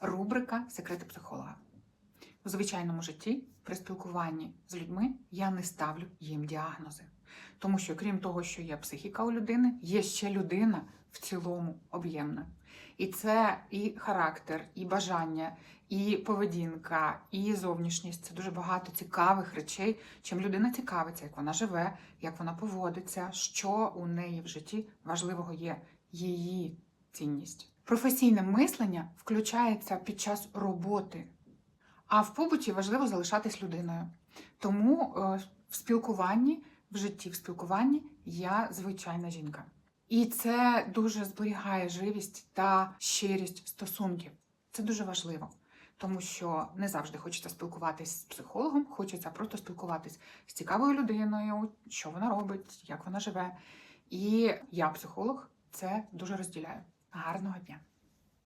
рубрика Секрети психолога. У звичайному житті при спілкуванні з людьми я не ставлю їм діагнози. Тому що, крім того, що є психіка у людини, є ще людина в цілому об'ємна. І це і характер, і бажання, і поведінка, і зовнішність це дуже багато цікавих речей, чим людина цікавиться, як вона живе, як вона поводиться, що у неї в житті важливого є її цінність. Професійне мислення включається під час роботи, а в побуті важливо залишатись людиною. Тому е, в спілкуванні, в житті, в спілкуванні я звичайна жінка. І це дуже зберігає живість та щирість стосунків. Це дуже важливо, тому що не завжди хочеться спілкуватись з психологом, хочеться просто спілкуватись з цікавою людиною, що вона робить, як вона живе. І я, психолог, це дуже розділяю. Гарного дня!